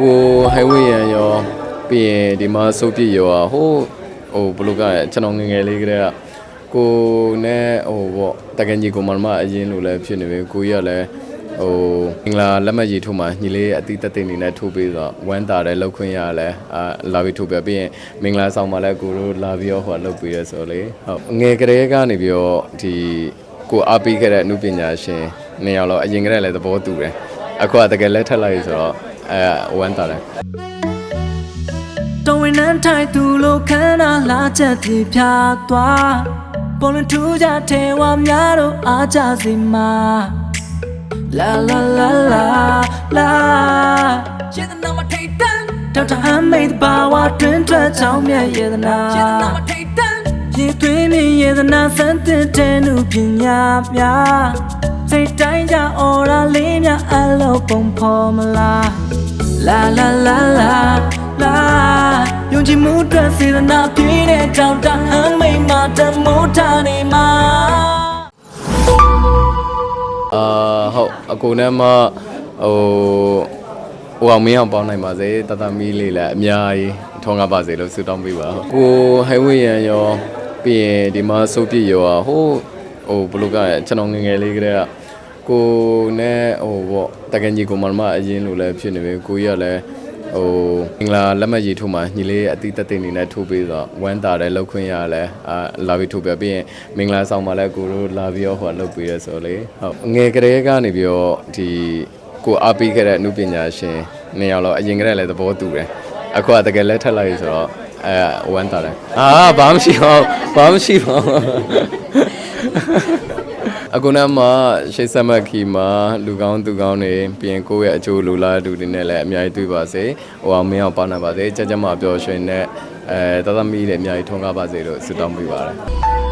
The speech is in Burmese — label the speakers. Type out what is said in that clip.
Speaker 1: ကိုဟိုင်ဝေးရန်ရောပြီးရင်ဒီမှာစုပ်ပြစ်ရောอ่ะဟိုးဟိုဘယ်လိုကလဲကျွန်တော်ငယ်ငယ်လေးကတည်းကကိုနဲ့ဟိုပေါ့တကယ်ကြီးကိုမမအရင်လိုလည်းဖြစ်နေပြီကိုကြီးကလည်းဟိုအင်္ဂလာလက်မှတ်ရေးထိုးမှညီလေးအတိတက်တင်နေနဲ့ထိုးပေးတော့ဝမ်းတာတယ်လောက်ခွင့်ရလဲအာလာပြီးထိုးပြပြီးရင်မင်္ဂလာဆောင်မှလည်းကိုတို့လာပြီးတော့ဟိုလောက်ပေးရဲဆိုလေဟုတ်ငယ်ကလေးကနေပြီးတော့ဒီကိုအားပေးခဲ့တဲ့အမှုပညာရှင်နေရာတော့အရင်ကတည်းကလည်းသဘောတူတယ်အခုကတကယ်လက်ထက်လိုက်ဆိုတော့ အဲဝမ်းတာတယ်
Speaker 2: တော်ဝင်နှမ်းထိုင်သူလိုခန္ဓာလာချက်ဖြဖြာသွားပေါ်လွင်ထူးကြထဲဝါများတို့အားကြစီမှာလာလာလာလာလာယေဒနာမထိတ်တန်ဒေါက်တာဟမ်မိတ်ဘာဝတွင်ထွက်ချောင်းမြတ်ယေဒနာယေဒနာမထိတ်တန်ရေသွေးမြင်ယေဒနာစမ်းတဲ့တဲ့နုပညာများစိတ်တိုင်းကြအော်ရာ လေးများအလုံးပုံဖော်မလားလာလာလာလာလာယုံကြည်မှုအတွက်စေတနာပြည့်တဲ့ကြောင့်တဟမ်းမိန်မှာတမိုးထားနေမှာ
Speaker 1: အာဟုတ်အကိုနဲ့မှဟိုဟိုအောင်မင်းအောင်ပေါင်းနိုင်ပါစေတသမီးလေးလည်းအများကြီးထောင်းကားပါစေလို့ဆုတောင်းပေးပါကိုဟိုင်ဝေးရန်ရောပြီးရင်ဒီမှာစုပ်ပြစ်ရောอ่ะဟိုးဟိုဘယ်လိုကလဲကျွန်တော်ငယ်ငယ်လေးကတည်းက ကိုနဲ့ဟိုပေါ့တကယ်ကြီးကိုမမအရင်လိုလည်းဖြစ်နေပြီကိုကြီးကလည်းဟိုအင်္ဂလာလက်မှတ်ရေးထိုးမှညီလေးအတိတက်တင်နေနဲ့ထိုးပေးတော့ဝမ်းတာတယ်လောက်ခွင့်ရလဲအာလာပြီးထိုးပြပြီးရင်မင်္ဂလာဆောင်မှလည်းကိုတို့လာပြီးတော့ဟိုလောက်ပေးရဲဆိုလေဟုတ်ငယ်ကလေးကနေပြီးတော့ဒီကိုအားပေးခဲ့တဲ့အမှုပညာရှင်နေရာတော့အရင်ကတည်းကလည်းသဘောတူတယ်အခုကတကယ်လက်ထက်လိုက်ဆိုတော့အဲဝမ်းတာတယ်အာဘာမှမရှိပါဘူးဘာမှမရှိပါဘူး အခုနမှရှိတ်ဆက်မတ်ခီမှာလူကောင်းသူကောင်းတွေပြင်ကိုယ့်ရဲ့အကျိုးလူလားတူတွေနဲ့လည်းအများကြီးတွေ့ပါစေဟိုအောင်မင်းအောင်ပါနိုင်ပါစေကြကြမပျော်ရွှင်နဲ့အဲတသမီးတွေအများကြီးထုံးကားပါစေလို့ဆုတောင်းပေးပါတယ်